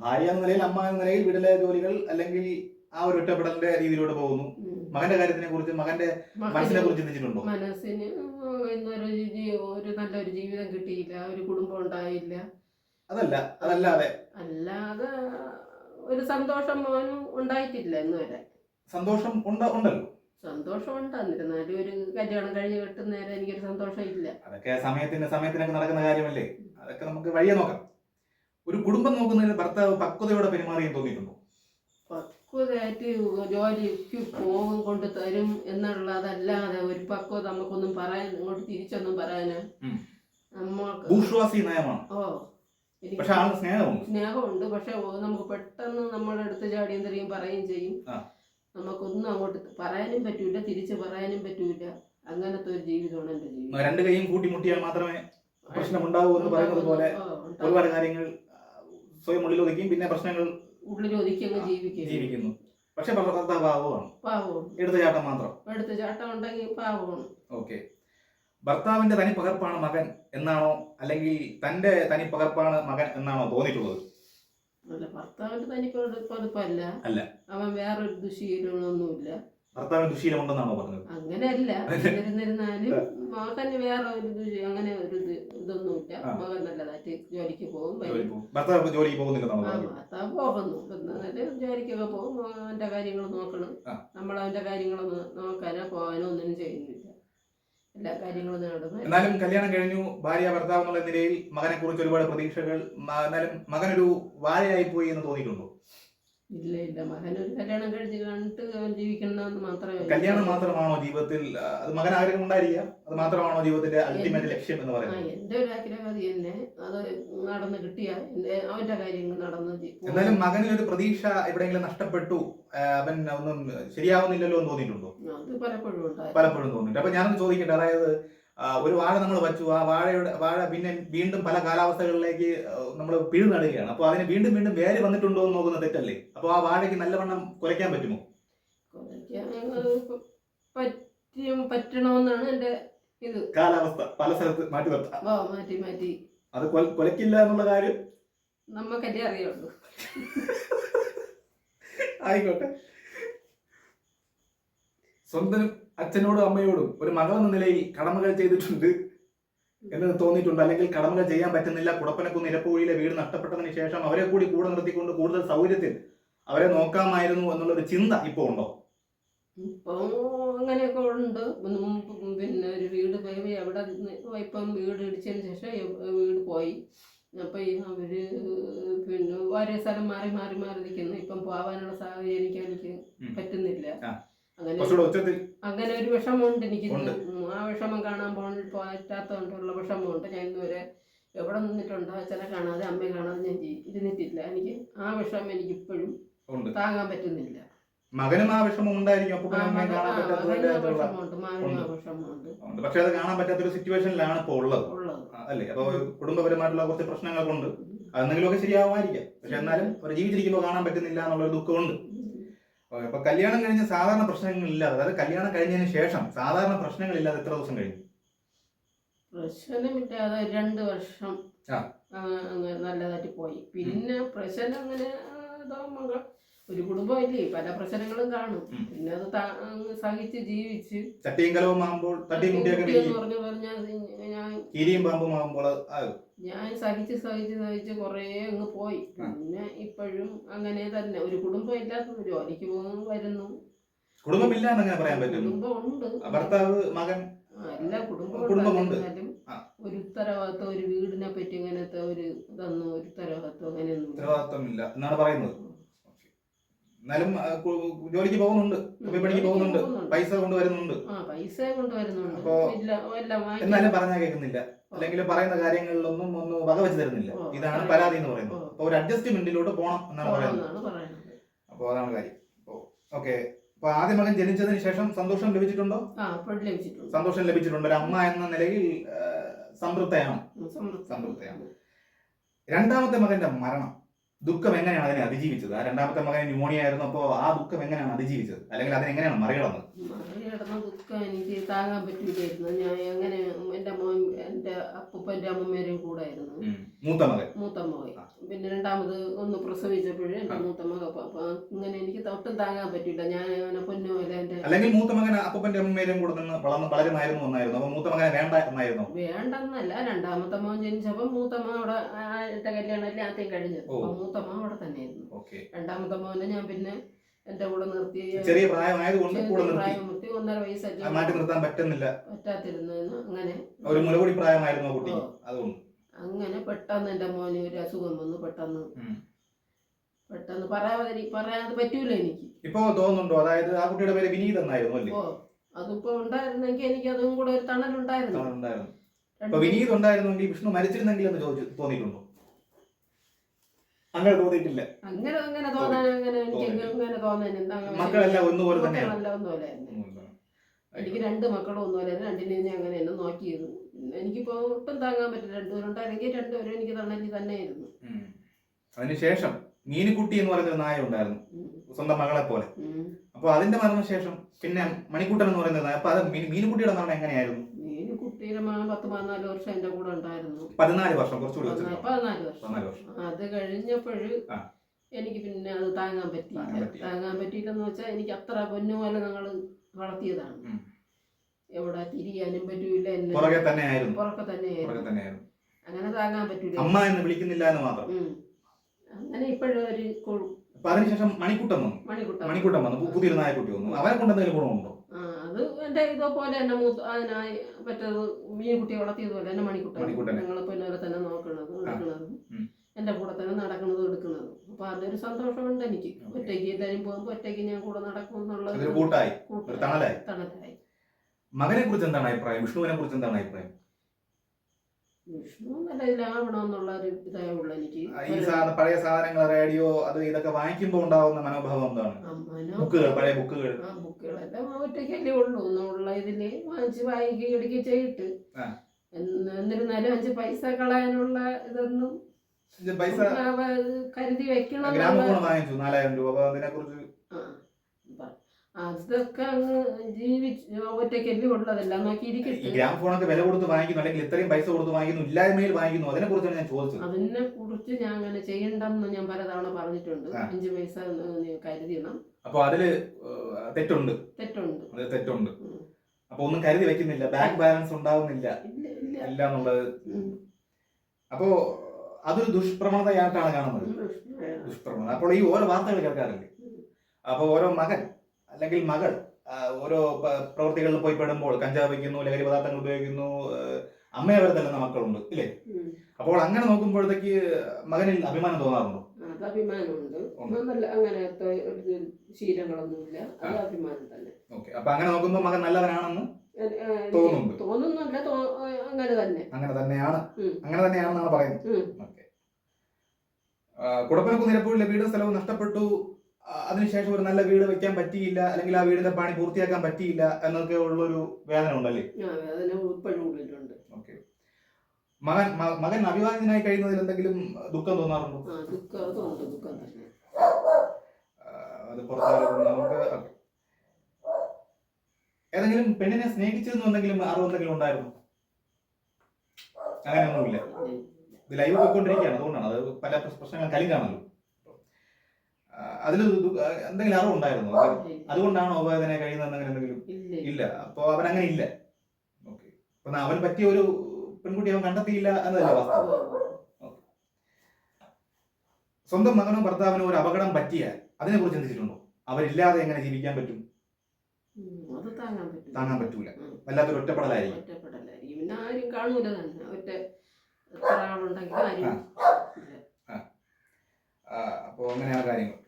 ഭാര്യ എന്ന നിലയിൽ അമ്മ എന്ന നിലയിൽ വീട്ടിലെ ജോലികൾ അല്ലെങ്കിൽ ആ ഒരു ഒറ്റപ്പെടലിന്റെ രീതിയിലൂടെ പോകുന്നു. മകന്റെ കാര്യത്തിനെ കുറിച്ച് മകന്റെ മനസ്സിനെ കുറിച്ച് ചിന്തിച്ചിട്ടുണ്ടോ? മനസ്സിന് എന്നൊരു ഒരു നല്ലൊരു ജീവിതം കിട്ടിയില്ല ഒരു കുടുംബം ഉണ്ടായില്ല. അതല്ല അതല്ലാതെ? അല്ലാതെ ഒരു സന്തോഷം മോനും ഉണ്ടായിട്ടില്ല ഇന്നുവരെ സന്തോഷം ഉണ്ട് ഉണ്ടല്ലോ. സന്തോഷം ഉണ്ട് എന്നിരുന്നാലും ഒരു കല്യാണം കഴിഞ്ഞ് കെട്ടുന്നേരം എനിക്കൊരു സന്തോഷം ഇല്ല അതൊക്കെ സമയത്തിന് സമയത്തിനൊക്കെ നടക്കുന്ന കാര്യമല്ലേ? അതൊക്കെ നമുക്ക് വഴിയെ നോക്കാം. ഒരു കുടുംബം നോക്കുന്നതിന് ഭർത്താവ് പക്വതയോടെ പെരുമാറിയും തോന്നിയിട്ടുണ്ടോ? പക്വതയായിട്ട് ജോലിക്ക് പോകും കൊണ്ട് തരും എന്നുള്ളതല്ലാതെ ഒരു പക്വത നമുക്കൊന്നും പറയാൻ ഇങ്ങോട്ട് തിരിച്ചൊന്നും പറയാന്. നമ്മൾക്ക് നയമാണ്. ഓ സ്നേഹമുണ്ട്. പക്ഷെ നമുക്ക് പെട്ടെന്ന് നമ്മളെ അടുത്ത് ചാടി എന്തെങ്കിലും പറയുകയും ചെയ്യും. നമുക്കൊന്നും അങ്ങോട്ട് പറയാനും പറ്റൂല തിരിച്ചു പറയാനും പറ്റൂല. അങ്ങനത്തെ ഒരു ജീവിതമാണ് എന്റെ ജീവിതം. രണ്ട് കൈയും കൂട്ടിമുട്ടിയാൽ മാത്രമേ പ്രശ്നം ഉണ്ടാവൂ എന്ന് പറയുന്നത് പോലെ. ഒരുപാട് കാര്യങ്ങൾ സ്വയം ഉള്ളിൽ ഒതുക്കിയും പിന്നെ പ്രശ്നങ്ങൾ ഉള്ളിൽ ഒതുക്കി അങ്ങ് ജീവിക്കും ജീവിക്കുന്നു. പക്ഷെ ഭർത്താവ് പാവമാണ്. പാവമാണ്. എടുത്തുചാട്ടം മാത്രം. എടുത്ത ചാട്ടം ഉണ്ടെങ്കിൽ പാവമാണ്. ഓക്കെ. ഭർത്താവിന്റെ തനി പകർപ്പാണ് മകൻ എന്നാണോ? അല്ലെങ്കിൽ തന്റെ തനി പകർപ്പാണ് മകൻ എന്നാണോ തോന്നിയിട്ടുള്ളത്? അല്ല ഭർത്താവിന്റെ തനിക്ക് പതിപ്പല്ല അല്ല. അവൻ വേറൊരു ദുശീലങ്ങളൊന്നുമില്ല. ഭർത്താവിന് ദുശീലമുണ്ടെന്നാണോ പറഞ്ഞത്? അങ്ങനെയല്ല. എന്നിരുന്നാലും മകന് വേറെ ഒരു അങ്ങനെ ഒരു ഇത് ഇതൊന്നുമില്ല. മകൻ നല്ലതായിട്ട് ജോലിക്ക് പോകും. ഭർത്താവ് ജോലിക്ക് പോകുന്നില്ലെന്നാണോ ഭർത്താവ് പോകുന്നു. ജോലിക്കൊക്കെ പോകും. അവന്റെ കാര്യങ്ങൾ നോക്കണം. നമ്മൾ അവന്റെ കാര്യങ്ങൾ നോക്കാനോ പോകാനോ ഒന്നും ചെയ്യുന്നില്ല. എല്ലാ കാര്യങ്ങളും നടന്ന്. എന്നാലും കല്യാണം കഴിഞ്ഞു. ഭാര്യ ഭർത്താവ് എന്നുള്ള നിലയിൽ മകനെ കുറിച്ച് ഒരുപാട് പ്രതീക്ഷകൾ. എന്നാലും മകനൊരു വാഴയായി പോയി എന്ന് തോന്നിയിട്ടുണ്ടോ? ഇല്ല ഇല്ല. മകനൊരു കല്യാണം കഴിച്ച് കണ്ടിട്ട് അവൻ ജീവിക്കണമെന്ന് മാത്രമേ കല്യാണം മാത്രമാണോ ജീവിതത്തിൽ അത് മകൻ ആഗ്രഹം ഉണ്ടായിരിക്കാം. അത് മാത്രമാണോ ജീവിതത്തിന്റെ അൾട്ടിമേറ്റ് ലക്ഷ്യം എന്ന് ആ പറയുന്നത് എന്റെ ഒരു ആഗ്രഹം തന്നെ. അത് നടന്ന് കിട്ടിയ എന്റെ അവന്റെ കാര്യങ്ങൾ നടന്ന് ജി- എന്നാലും മകനിൽ ഒരു പ്രതീക്ഷ എവിടെയെങ്കിലും നഷ്ടപ്പെട്ടു ആ, അവൻ ഒന്നും ശരിയാവുന്നില്ലല്ലോ എന്ന് തോന്നിയിട്ടുണ്ടോ? അത് പലപ്പോഴും ഉണ്ടായി. പലപ്പോഴും തോന്നിയിട്ട് അപ്പൊ ഞാനൊന്ന് ചോദിക്കട്ടെ അതായത് ഒരു വാഴ നമ്മൾ വച്ചു. ആ വാഴയുടെ വാഴ പിന്നെ വീണ്ടും പല കാലാവസ്ഥകളിലേക്ക് നമ്മൾ പിഴു നടുകയാണ്. അപ്പോൾ അതിന് വീണ്ടും വീണ്ടും വേര് വന്നിട്ടുണ്ടോ എന്ന് നോക്കുന്ന തെറ്റല്ലേ? അപ്പോൾ ആ വാഴയ്ക്ക് നല്ലവണ്ണം കുലയ്ക്കാൻ പറ്റുമോ? കുറയ്ക്കാൻ ഞങ്ങൾ പ- പറ്റിയും പറ്റണമെന്നാണ് എന്റെ ഇത്. കാലാവസ്ഥ പല സ്ഥലത്ത് മാറ്റി നിർത്താം. മാറ്റി മാറ്റി. അത് കൊലക്കില്ല എന്നുള്ള കാര്യം? നമുക്കല്ലേ അറിയുള്ളൂ. ആയിക്കോട്ടെ. സ്വന്തം അച്ഛനോടും അമ്മയോടും ഒരു മകൾ എന്ന നിലയിൽ കടമകൾ ചെയ്തിട്ടുണ്ട് എന്ന് തോന്നിയിട്ടുണ്ട്. അല്ലെങ്കിൽ കടമകൾ ചെയ്യാൻ പറ്റുന്നില്ല കുടപ്പനക്കുന്ന് ഇരപ്പുഴിയിലെ വീട് നഷ്ടപ്പെട്ടതിന് ശേഷം അവരെ കൂടി കൂടെ നിർത്തിക്കൊണ്ട് കൂടുതൽ സൗകര്യത്തിൽ അവരെ നോക്കാമായിരുന്നു എന്നുള്ള ഒരു ചിന്ത ഇപ്പോ ഉണ്ടോ? ഇപ്പൊ അങ്ങനെയൊക്കെ ഉണ്ട്. പിന്നെ ഒരു വീട് പോയി അവിടെ ഇപ്പം വീട് ഇടിച്ചതിന് ശേഷം വീട് പോയി. അപ്പൊ അവർ പിന്നെ ഓരോ സ്ഥലം മാറി മാറി മാറി നിൽക്കുന്നു ഇപ്പം പോവാനുള്ള സാഹചര്യം എനിക്ക് പറ്റുന്നില്ല. അങ്ങനെ ഒരു വിഷമമുണ്ട് എനിക്ക്. ആ വിഷമം കാണാൻ പറ്റാത്തതുകൊണ്ടുള്ള വിഷമമുണ്ട്. ഞാൻ ഇന്നുവരെ എവിടെ നിന്നിട്ടുണ്ടോ അച്ഛനെ കാണാതെ അമ്മയെ കാണാതെ ഞാൻ ഇരുന്നിട്ടില്ല എനിക്ക് ആ വിഷമം എനിക്ക് ഇപ്പോഴും താങ്ങാൻ പറ്റുന്നില്ല. മകനും ആ വിഷമം ഉണ്ടായിരിക്കും. പക്ഷെ അത് കാണാൻ പറ്റാത്തൊരു സിറ്റുവേഷനിലാണ് ഇപ്പോൾ ഉള്ളത്. അല്ലേ? അപ്പൊ കുടുംബപരമായിട്ടുള്ള കുറച്ച് പ്രശ്നങ്ങൾ ഉണ്ട് അതെന്തെങ്കിലുമൊക്കെ ശരിയാവുമായിരിക്കാം. പക്ഷെ എന്നാലും അവർ ജീവിച്ചിരിക്കുമ്പോൾ കാണാൻ പറ്റുന്നില്ല എന്നുള്ളൊരു ദുഃഖമുണ്ട്. അപ്പൊ കല്യാണം കഴിഞ്ഞ സാധാരണ പ്രശ്നങ്ങളില്ലാതെ അതായത് കല്യാണം കഴിഞ്ഞതിന് ശേഷം സാധാരണ പ്രശ്നങ്ങളില്ലാതെ എത്ര ദിവസം കഴിഞ്ഞു? പ്രശ്നമില്ലാതെ രണ്ട് വർഷം. നല്ലതായിട്ട് പോയി. പിന്നെ പ്രശ്നം അങ്ങനെ ഒരു കുടുംബമല്ലേ? പല പ്രശ്നങ്ങളും കാണും. പിന്നെ അത് സഹിച്ച് ജീവിച്ച്. ചട്ടിയും കലവും ആകുമ്പോൾ പറഞ്ഞു പറഞ്ഞാൽ ഞാൻ കീരിയും പാമ്പും ആകുമ്പോൾ ഞാൻ സഹിച്ച് സഹിച്ച് സഹിച്ച് കുറേ അങ്ങ് പോയി. പിന്നെ ഇപ്പോഴും അങ്ങനെ തന്നെ. ഒരു കുടുംബം ഇല്ലാത്ത ജോലിക്ക് പോകുന്നു വരുന്നു. കുടുംബമില്ല അങ്ങനെ പറയാൻ പറ്റും. കുടുംബം ഉണ്ട് ഭർത്താവ് മകൻ എല്ലാ കുടുംബം കുടുംബമുണ്ട്. ഒരു ഉത്തരവാദിത്വം ഒരു വീടിനെ പറ്റി ഇങ്ങനത്തെ ഒരു ഇതൊന്നും ഒരു ഉത്തരവാദിത്വം അങ്ങനെയൊന്നും ഉത്തരവാദിത്വം ഇല്ല. എന്നാണ് പറയുന്നത്. എന്നാലും ജോലിക്ക് പോകുന്നുണ്ട്. വിപണിക്ക് പോകുന്നുണ്ട്. പൈസ കൊണ്ടുവരുന്നുണ്ട്. പൈസ കൊണ്ടുവരുന്നുണ്ട്. അപ്പോ-. എന്നാലും പറഞ്ഞാൽ കേൾക്കുന്നില്ല. അല്ലെങ്കിൽ പറയുന്ന കാര്യങ്ങളിലൊന്നും ഒന്ന് വകവെച്ച് തരുന്നില്ല. ഇതാണ്. പരാതി എന്ന് പറയുന്നത്. അപ്പൊ ഒരു അഡ്ജസ്റ്റ്മെന്റിലോട്ട് പോകണം എന്നാണ് പറയുന്നത്. അപ്പൊ അതാണ് കാര്യം. ഓക്കെ. അപ്പൊ ആദ്യ മകൻ ജനിച്ചതിന് ശേഷം സന്തോഷം ലഭിച്ചിട്ടുണ്ടോ? സന്തോഷം ലഭിച്ചിട്ടുണ്ട്. ഒരു അമ്മ എന്ന നിലയിൽ സംതൃപ്തയാണ്. സംതൃപ്തിയാണ്. രണ്ടാമത്തെ മകന്റെ മരണം. ദുഃഖം എങ്ങനെയാണ് അതിനെ അതിജീവിച്ചത്? ആ രണ്ടാമത്തെ മകൻ ന്യൂമോണിയ ആയിരുന്നു അപ്പോൾ ആ ദുഃഖം എങ്ങനെയാണ് അതിജീവിച്ചത്? അല്ലെങ്കിൽ അതിനെങ്ങനെയാണ് മറികടന്നത്? മറികടന്ന ദുഃഖം എനിക്ക് താങ്ങാൻ പറ്റില്ലായിരുന്നു. ഞാൻ എങ്ങനെ എന്റെ മോൻ എന്റെ അപ്പൂപ്പന്റെ അമ്മമ്മേരെയും കൂടായിരുന്നു. മൂത്ത മകൻ. മൂത്ത മകൻ. പിന്നെ രണ്ടാമത് ഒന്ന് പ്രസവിച്ചപ്പോഴേ എന്റെ. മൂത്ത മകൻ അപ്പൊ ഇങ്ങനെ എനിക്ക് ഒട്ടും താങ്ങാൻ പറ്റില്ല ഞാൻ അവനെ പൊന്നു പോലെ എന്റെ അല്ലെങ്കിൽ മൂത്ത മകൻ അപ്പന്റെ അമ്മയിലും കൂടെ നിന്ന് വളർന്ന് വളരുമായിരുന്നു എന്നായിരുന്നു. അപ്പൊ മൂത്ത മകനെ വേണ്ട എന്നായിരുന്നു? വേണ്ടെന്നല്ല രണ്ടാമത്തെ മോൻ ജനിച്ചപ്പോ മൂത്ത മോൻ അവിടെ ആ, എന്റെ കല്യാണം എല്ലാം ആദ്യം കഴിഞ്ഞത് ഓ. അപ്പൊ മൂത്ത മോൻ അവിടെ തന്നെയായിരുന്നു. രണ്ടാമത്തെ മോനെ ഞാൻ പിന്നെ എന്റെ കൂടെ നിർത്തി. ചെറിയ പ്രായമായതുകൊണ്ട് കൂടെ നിർത്തി. ഒന്നര വയസ്സായി മാറ്റി നിർത്താൻ പറ്റുന്നില്ല. പറ്റാത്തിരുന്നു അങ്ങനെ ഒരു മുലകുടി പ്രായമായിരുന്നു കുട്ടി. അതുകൊണ്ട്. അങ്ങനെ പെട്ടെന്ന് എന്റെ മോന് ഒരു അസുഖം വന്നു പെട്ടെന്ന്. പെട്ടെന്ന് പറയാതെ പറയാതെ പറ്റൂല എനിക്ക്. ഇപ്പൊ തോന്നുന്നുണ്ടോ? അതായത് ആ കുട്ടിയുടെ പേര് വിനീത് എന്നായിരുന്നു അല്ലേ? ഓ അതിപ്പോ ഉണ്ടായിരുന്നെങ്കിൽ എനിക്ക് അതും കൂടെ ഒരു തണലുണ്ടായിരുന്നു. ഉണ്ടായിരുന്നു വിനീത് ഉണ്ടായിരുന്നെങ്കിൽ വിഷ്ണു മരിച്ചിരുന്നെങ്കിൽ എന്ന് ചോദിച്ചു തോന്നിയിട്ടുണ്ടോ? അങ്ങനെ തോന്നിയിട്ടില്ല. അങ്ങനെ അങ്ങനെ തോന്നാൻ അങ്ങനെ എനിക്ക്. അങ്ങനെ തോന്നാൻ എന്താ മക്കളെല്ലാം ഒന്നുപോലെ മക്കളെല്ലാം എനിക്ക് രണ്ട് മക്കളും ഒന്നുപോലെ രണ്ടിനെയും ഞാൻ അങ്ങനെ നോക്കിയിരുന്നു. എനിക്കിപ്പോ ഒട്ടും താങ്ങാൻ പറ്റില്ല. രണ്ടുപേരുണ്ടായിരുന്നെങ്കിൽ രണ്ടുപേരും എനിക്ക് തന്നെ തന്നെയായിരുന്നു. അതിനുശേഷം മീനുകുട്ടി എന്ന് പറയുന്ന ഒരു നായ ഉണ്ടായിരുന്നു. സ്വന്തം മകളെ പോലെ. അപ്പൊ അതിന്റെ മരണശേഷം പിന്നെ മണിക്കൂട്ടൻ എന്ന് പറയുന്ന നായ. അപ്പൊ അത് മീനുകുട്ടിയുടെ മരണം എങ്ങനെയായിരുന്നു? മീനുകുട്ടിയുടെ മകൻ പത്ത് പതിനാല് വർഷം എന്റെ കൂടെ ഉണ്ടായിരുന്നു. പതിനാല് വർഷം കുറച്ചുകൂടി പതിനാല് വർഷം. അത് കഴിഞ്ഞപ്പോഴ് എനിക്ക് പിന്നെ അത് താങ്ങാൻ പറ്റി പറ്റിയില്ല. താങ്ങാൻ പറ്റിയില്ലെന്ന് വെച്ചാൽ എനിക്ക് അത്ര പൊന്നുപോലെ ഞങ്ങൾ വളർത്തിയതാണ്. എവിടെ തിരിയാനും പറ്റൂല എന്നെ പുറകെ തന്നെ ആയിരുന്നു പുറകെ തന്നെയായിരുന്നു. തന്നെയായിരുന്നു. അങ്ങനെ താങ്ങാൻ പറ്റൂല. അമ്മ എന്ന് വിളിക്കുന്നില്ല എന്ന് മാത്രം. അങ്ങനെ ഇപ്പോഴും ഒരു അപ്പൊ അതിനുശേഷം മണിക്കുട്ടൻ വന്നു. മണിക്കൂട്ടം മണിക്കൂട്ടം വന്നു. പുതിയൊരു നായക്കുട്ടി വന്നു. അവരെ കൊണ്ട് എന്തെങ്കിലും ഗുണമുണ്ടോ? അത് എന്റെ ഇതേപോലെ തന്നെ മൂത്ത് അതിനായി മറ്റേത് മീൻകുട്ടിയെ വളർത്തിയതുപോലെ തന്നെ മണിക്കുട്ടൻ. ഞങ്ങൾ പൊന്നുപോലെ തന്നെ നോക്കണത് എടുക്കണതും എന്റെ കൂടെ തന്നെ നടക്കണതും എടുക്കണതും. അപ്പൊ അതൊരു സന്തോഷമുണ്ട് എനിക്ക്. ഒറ്റയ്ക്ക് എല്ലാവരും പോകുമ്പോ ഒറ്റയ്ക്ക് ഞാൻ കൂടെ നടക്കും എന്നുള്ളത് കൂട്ടായി. തണലായി. മകനെ കുറിച്ച് എന്താണ് അഭിപ്രായം? വിഷ്ണുവിനെ കുറിച്ച് എന്താണ് അഭിപ്രായം? വിഷ്ണു നല്ല ഇതിലാവണമെന്നുള്ള ഒരു ഇതേ ഉള്ളു എനിക്ക്. ഈ സാധന പഴയ സാധനങ്ങൾ റേഡിയോ അത് ഇതൊക്കെ വാങ്ങിക്കുമ്പോൾ ഉണ്ടാവുന്ന മനോഭാവം എന്താണ്? അമ്മനോ ബുക്കുകൾ പഴയ ബുക്കുകൾ. ആ ബുക്കുകളെല്ലാം ഒറ്റയ്ക്കല്ലേ ഉള്ളൂ. എന്നുള്ള ഇതിൽ വാങ്ങിച്ച് വായിക്കുകയും എടുക്കുകയും ചെയ്തിട്ട്. ആ. എന്ന് എന്നിരുന്നാലും അഞ്ച് പൈസ കളയാനുള്ള ഇതൊന്നും ഇത് പൈസ അവ കരുതി വെക്കണം ഗ്രാമഫോൺ വാങ്ങിച്ചു നാലായിരം രൂപ. അപ്പൊ അതിനെ കുറിച്ച് അതൊക്കെ അങ്ങ് ജീവിച്ച് ഒറ്റയ്ക്കല്ലേ ഉള്ളതെല്ലാം? ഈ ഗ്രാം ഫോണൊക്കെ വില കൊടുത്ത് വാങ്ങിക്കുന്നു അല്ലെങ്കിൽ ഇത്രയും പൈസ കൊടുത്ത് വാങ്ങിക്കുന്നു ഇല്ലായ്മയിൽ വാങ്ങിക്കുന്നു അതിനെ കുറിച്ചാണ് ഞാൻ ചോദിച്ചത്? അതിനെ കുറിച്ച് ഞാൻ അങ്ങനെ ചെയ്യണ്ടെന്ന് ഞാൻ പലതവണ പറഞ്ഞിട്ടുണ്ട്. ആ. അഞ്ച് പൈസ എന്ന് നീ കരുതിയണം. അപ്പൊ അതിൽ ഏഹ്, തെറ്റുണ്ട്. തെറ്റുണ്ട്. അത് തെറ്റുണ്ട്. ഉം. അപ്പൊ ഒന്നും കരുതി വെക്കുന്നില്ല. ബാങ്ക് ബാലൻസ് ഉണ്ടാവുന്നില്ല. ഇല്ല ഇല്ല. ഇല്ല എന്നുള്ളത് ഉം. അപ്പോ അതൊരു ദുഷ്പ്രവണതയായിട്ടാണ് കാണുന്നത്. ഉം. ദുഷ്പ്രവണത. അപ്പോൾ ഈ ഓരോ വാർത്തകൾ കേൾക്കാറില്ലേ? അപ്പൊ ഓരോ മകൻ അല്ലെങ്കിൽ മകൾ ഓരോ പ്രവൃത്തികളിൽ പോയി പെടുമ്പോൾ കഞ്ചാവ് വയ്ക്കുന്നു ലഹരി പദാർത്ഥങ്ങൾ ഉപയോഗിക്കുന്നു അമ്മയവരെ അമ്മയെ വരെ തല്ലുന്ന മക്കളുണ്ട് ഇല്ലേ? അപ്പോൾ അങ്ങനെ നോക്കുമ്പോഴത്തേക്ക് മകനിൽ അഭിമാനം തോന്നാറുണ്ടോ? അത് അഭിമാനമുണ്ട്. അങ്ങനത്തെ ശീലങ്ങളൊന്നുമില്ല. അത് അഭിമാനം തന്നെ. ഓക്കെ. അപ്പൊ അങ്ങനെ നോക്കുമ്പോൾ മകൻ നല്ലവനാണെന്ന് തോന്നുന്നുണ്ട്. തോന്നുന്നില്ല അങ്ങനെ തന്നെ. അങ്ങനെ തന്നെയാണ്. അങ്ങനെ തന്നെയാണെന്നാണ് പറയുന്നത്. ഓക്കെ. കുടപ്പനക്ക് നിരപ്പുള്ള വീടും സ്ഥലവും നഷ്ടപ്പെട്ടു. അതിനുശേഷം ഒരു നല്ല വീട് വെക്കാൻ പറ്റിയില്ല അല്ലെങ്കിൽ ആ വീടിന്റെ പണി പൂർത്തിയാക്കാൻ പറ്റിയില്ല എന്നൊക്കെ ഉള്ളൊരു വേദന ഉണ്ടല്ലേ? ഓക്കെ. മകൻ മകൻ അഭിവാദിതനായി കഴിയുന്നതിൽ എന്തെങ്കിലും ദുഃഖം തോന്നാറുണ്ടോ? അത് പുറത്ത് നമുക്ക്. ഏതെങ്കിലും പെണ്ണിനെ സ്നേഹിച്ചിരുന്നുണ്ടെങ്കിലും അറിവ് എന്തെങ്കിലും ഉണ്ടായിരുന്നു? അങ്ങനെയൊന്നുമില്ല. ഇത് ലൈവ് പോയിക്കൊണ്ടിരിക്കുകയാണ് അതുകൊണ്ടാണ്. അത് പല പ്രശ്- പ്രശ്നങ്ങൾ കലിങ്കാണല്ലോ അതിൽ എന്തെങ്കിലും അറിവ് ഉണ്ടായിരുന്നു? അതുകൊണ്ടാണോ അവിവാഹിതനായി കഴിയുന്നത് അങ്ങനെ എന്തെങ്കിലും? ഇല്ല അപ്പൊ അവൻ അങ്ങനെ ഇല്ല. ഓക്കെ. അപ്പൊ അവൻ പറ്റിയ ഒരു പെൺകുട്ടി അവൻ കണ്ടെത്തിയില്ല എന്നതല്ല വാസ്തവം? സ്വന്തം മകനോ ഭർത്താവിനോ ഒരു അപകടം പറ്റിയ അതിനെ കുറിച്ച് ചിന്തിച്ചിട്ടുണ്ടോ? അവരില്ലാതെ എങ്ങനെ ജീവിക്കാൻ പറ്റും? താങ്ങാൻ പറ്റും താങ്ങാൻ പറ്റൂല. വല്ലാത്തൊരു ഒറ്റപ്പെടലായിരിക്കും. അപ്പൊ അങ്ങനെയാണ് കാര്യങ്ങൾ.